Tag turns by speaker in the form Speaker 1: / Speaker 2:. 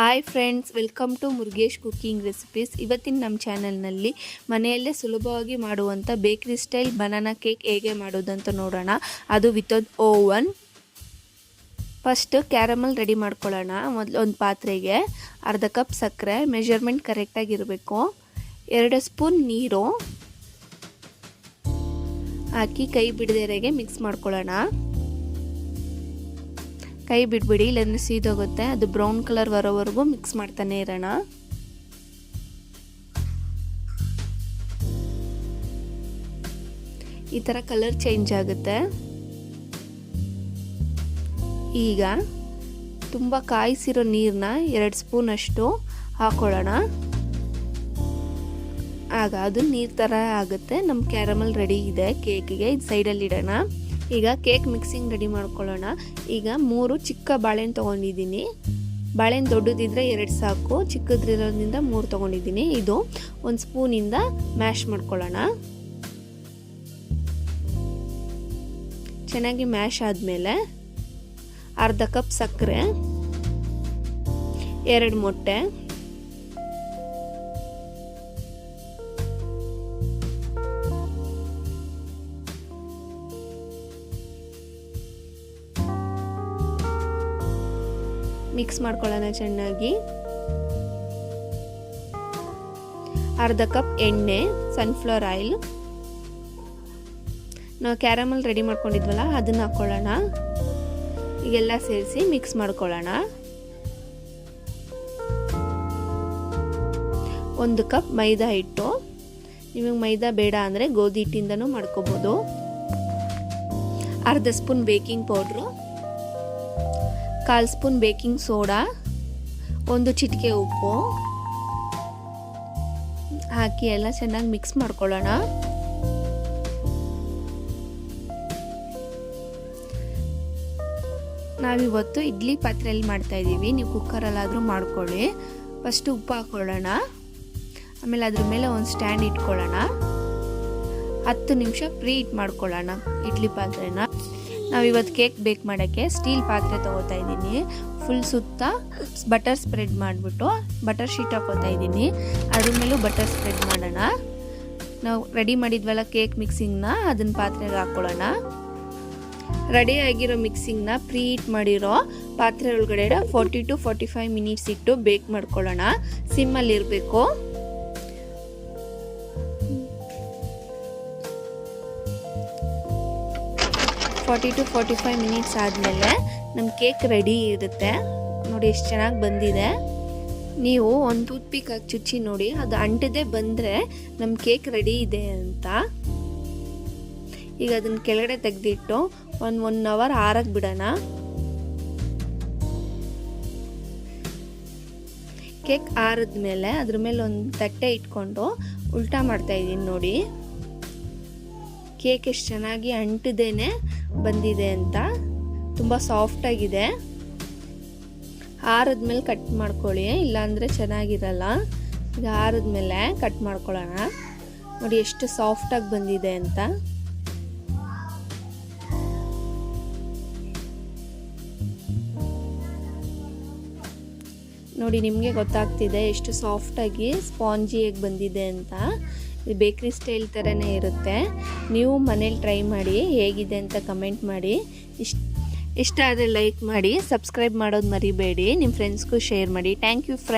Speaker 1: Hi friends welcome to Murugesh cooking recipes ಇವತ್ತಿನ ನಮ್ಮ ಚಾನಲ್ನಲ್ಲಿ ಮನೆಯಲ್ಲೇ ಸುಲಭವಾಗಿ ಮಾಡುವಂಥ ಬೇಕ್ರಿ ಸ್ಟೈಲ್ ಬನಾನಾ ಕೇಕ್ ಹೇಗೆ ಮಾಡೋದಂತ ನೋಡೋಣ. ಅದು without oven first caramel ready ಮಾಡ್ಕೊಳ್ಳೋಣ ಮೊದಲು ಒಂದು ಪಾತ್ರೆಗೆ. ಅರ್ಧ ಕಪ್ ಸಕ್ಕರೆ ಮೆಷರ್ಮೆಂಟ್ ಕರೆಕ್ಟಾಗಿರಬೇಕು ಎರಡು ಸ್ಪೂನ್ ನೀರು. ಹಾಕಿ ಕೈ ಬಿಡದೆರೆಗೆ ಮಿಕ್ಸ್ ಮಾಡ್ಕೊಳ್ಳೋಣ. ಕೈ ಬಿಟ್ಬಿಡಿ ಇಲ್ಲಾಂದರೆ ಸೀದೋಗುತ್ತೆ. ಅದು ಬ್ರೌನ್ ಕಲರ್ ಬರೋವರೆಗೂ ಮಿಕ್ಸ್ ಮಾಡ್ತಾನೆ ಇರೋಣ. ಈ ಥರ ಕಲರ್ ಚೇಂಜ್ ಆಗುತ್ತೆ. ಈಗ ತುಂಬ ಕಾಯಿಸಿರೋ ನೀರನ್ನ ಎರಡು ಸ್ಪೂನ್ ಅಷ್ಟು ಹಾಕೊಳ್ಳೋಣ. ಆಗ ಅದು ನೀರು ಥರ ಆಗುತ್ತೆ. ನಮ್ಮ ಕ್ಯಾರಮಲ್ ರೆಡಿ ಇದೆ ಕೇಕಿಗೆ. ಇದು ಸೈಡಲ್ಲಿ ಇಡೋಣ. ಈಗ ಕೇಕ್ ಮಿಕ್ಸಿಂಗ್ ರೆಡಿ ಮಾಡ್ಕೊಳ್ಳೋಣ. ಈಗ ಮೂರು ಚಿಕ್ಕ ಬಾಳೆಹಣ್ಣು ತೊಗೊಂಡಿದ್ದೀನಿ. ಬಾಳೆಹಣ್ಣು ದೊಡ್ಡದಿದ್ರೆ ಎರಡು ಸಾಕು ಚಿಕ್ಕದ್ರಿರೋದ್ರಿಂದ ಮೂರು ತೊಗೊಂಡಿದ್ದೀನಿ. ಇದು ಒಂದು ಸ್ಪೂನಿಂದ ಮ್ಯಾಶ್ ಮಾಡ್ಕೊಳ್ಳೋಣ. ಚೆನ್ನಾಗಿ ಮ್ಯಾಶ್ ಆದಮೇಲೆ ಅರ್ಧ ಕಪ್ ಸಕ್ಕರೆ, ಎರಡು ಮೊಟ್ಟೆ ಮಿಕ್ಸ್ ಮಾಡ್ಕೊಳ್ಳೋಣ ಚೆನ್ನಾಗಿ. ಅರ್ಧ ಕಪ್ ಎಣ್ಣೆ ಸನ್ಫ್ಲವರ್ ಆಯಿಲ್ ನಾವು ಕ್ಯಾರಮಲ್ ರೆಡಿ ಮಾಡ್ಕೊಂಡಿದ್ವಲ್ಲ, ಅದನ್ನು ಹಾಕ್ಕೊಳ್ಳೋಣ. ಈಗೆಲ್ಲ ಸೇರಿಸಿ ಮಿಕ್ಸ್ ಮಾಡ್ಕೊಳ್ಳೋಣ. ಒಂದು ಕಪ್ ಮೈದಾ ಹಿಟ್ಟು. ನಿಮಗೆ ಮೈದಾ ಬೇಡ ಅಂದರೆ ಗೋಧಿ ಹಿಟ್ಟಿಂದನೂ ಮಾಡ್ಕೋಬೋದು. ಅರ್ಧ ಸ್ಪೂನ್ ಬೇಕಿಂಗ್ ಪೌಡ್ರು ಕಾಲು ಸ್ಪೂನ್ ಬೇಕಿಂಗ್ ಸೋಡಾ, ಒಂದು ಚಿಟಿಕೆ ಉಪ್ಪು. ಹಾಕಿ ಎಲ್ಲ ಚೆನ್ನಾಗಿ ಮಿಕ್ಸ್ ಮಾಡ್ಕೊಳ್ಳೋಣ. ನಾವಿವತ್ತು ಇಡ್ಲಿ ಪಾತ್ರೆಯಲ್ಲಿ ಮಾಡ್ತಾ ಇದ್ದೀವಿ. ನೀವು ಕುಕ್ಕರಲ್ಲಾದರೂ ಮಾಡ್ಕೊಳ್ಳಿ. ಫಸ್ಟ್ ಉಪ್ಪು ಹಾಕ್ಕೊಳ್ಳೋಣ ಆಮೇಲೆ ಅದ್ರ ಮೇಲೆ ಒಂದು ಸ್ಟ್ಯಾಂಡ್ ಇಟ್ಕೊಳ್ಳೋಣ. ಹತ್ತು ನಿಮಿಷ ಪ್ರೀ ಇಟ್ ಮಾಡ್ಕೊಳ್ಳೋಣ ಇಡ್ಲಿ ಪಾತ್ರೆನ. ನಾವಿವತ್ತು ಕೇಕ್ ಬೇಕ್ ಮಾಡೋಕ್ಕೆ ಸ್ಟೀಲ್ ಪಾತ್ರೆ ತೊಗೋತಾ ಇದ್ದೀನಿ. ಫುಲ್ ಸುತ್ತ ಬಟರ್ ಸ್ಪ್ರೆಡ್ ಮಾಡಿಬಿಟ್ಟು ಬಟರ್ ಶೀಟ್ ಹಾಕೋತಾ ಇದ್ದೀನಿ. ಅದ್ರ ಮೇಲೂ ಬಟರ್ ಸ್ಪ್ರೆಡ್ ಮಾಡೋಣ. ನಾವು ರೆಡಿ ಮಾಡಿದ್ವಲ್ಲ ಕೇಕ್ ಮಿಕ್ಸಿಂಗ್ನ ಅದನ್ನ ಪಾತ್ರೆಗೆ ಹಾಕ್ಕೊಳ್ಳೋಣ ರೆಡಿ ಆಗಿರೋ ಮಿಕ್ಸಿಂಗ್ನ ಪ್ರೀ ಹೀಟ್ ಮಾಡಿರೋ ಪಾತ್ರೆ ಒಳಗಡೆ forty to forty five minutes ಇಟ್ಟು ಬೇಕ್ ಮಾಡ್ಕೊಳ್ಳೋಣ. ಸಿಮ್ಮಲ್ಲಿ ಇರಬೇಕು forty to forty five minutes ಆದಮೇಲೆ ನಮ್ಮ ಕೇಕ್ ರೆಡಿ ಇರುತ್ತೆ. ನೋಡಿ ಎಷ್ಟು ಚೆನ್ನಾಗಿ ಬಂದಿದೆ. ನೀವು ಒಂದು ಟೂತ್ ಪಿಕ್ ಹಾಕಿ ಚುಚ್ಚಿ ನೋಡಿ, ಅದು ಅಂಟದೆ ಬಂದರೆ ನಮ್ಮ ಕೇಕ್ ರೆಡಿ ಇದೆ ಅಂತ. ಈಗ ಅದನ್ನು ಕೆಳಗಡೆ ತೆಗೆದಿಟ್ಟು ಒಂದು ಒನ್ ಅವರ್ ಆರಕ್ಕೆ ಬಿಡೋಣ. ಕೇಕ್ ಆರಿದ್ಮೇಲೆ ಅದ್ರ ಮೇಲೆ ಒಂದು ತಟ್ಟೆ ಇಟ್ಕೊಂಡು ಉಲ್ಟಾ ಮಾಡ್ತಾ ಇದ್ದೀನಿ ನೋಡಿ. ಕೇಕ್ ಎಷ್ಟು ಚೆನ್ನಾಗಿ ಅಂಟದೇನೆ ಬಂದಿದೆ ಅಂತ. ತುಂಬ ಸಾಫ್ಟಾಗಿದೆ ಆರದ್ಮೇಲೆ ಕಟ್ ಮಾಡ್ಕೊಳ್ಳಿ, ಇಲ್ಲಾಂದರೆ ಚೆನ್ನಾಗಿರಲ್ಲ. ಈಗ ಆರದ್ಮೇಲೆ ಕಟ್ ಮಾಡ್ಕೊಳ್ಳೋಣ. ನೋಡಿ ಎಷ್ಟು ಸಾಫ್ಟಾಗಿ ಬಂದಿದೆ ಅಂತ. ನೋಡಿ ನಿಮಗೆ ಗೊತ್ತಾಗ್ತಿದೆ ಎಷ್ಟು ಸಾಫ್ಟಾಗಿ ಸ್ಪಾಂಜಿಯಾಗಿ ಬಂದಿದೆ ಅಂತ. ಬೇಕ್ರಿ ಸ್ಟೈಲ್ ಥರನೇ ಇರುತ್ತೆ. ನೀವು ಮನೇಲಿ ಟ್ರೈ ಮಾಡಿ, ಹೇಗಿದೆ ಅಂತ ಕಮೆಂಟ್ ಮಾಡಿ. ಇಷ್ಟ ಇಷ್ಟ ಆದರೆ ಲೈಕ್ ಮಾಡಿ, ಸಬ್ಸ್ಕ್ರೈಬ್ ಮಾಡೋದು ಮರಿಬೇಡಿ. ನಿಮ್ಮ ಫ್ರೆಂಡ್ಸ್ಗೂ ಶೇರ್ ಮಾಡಿ. Thank you friend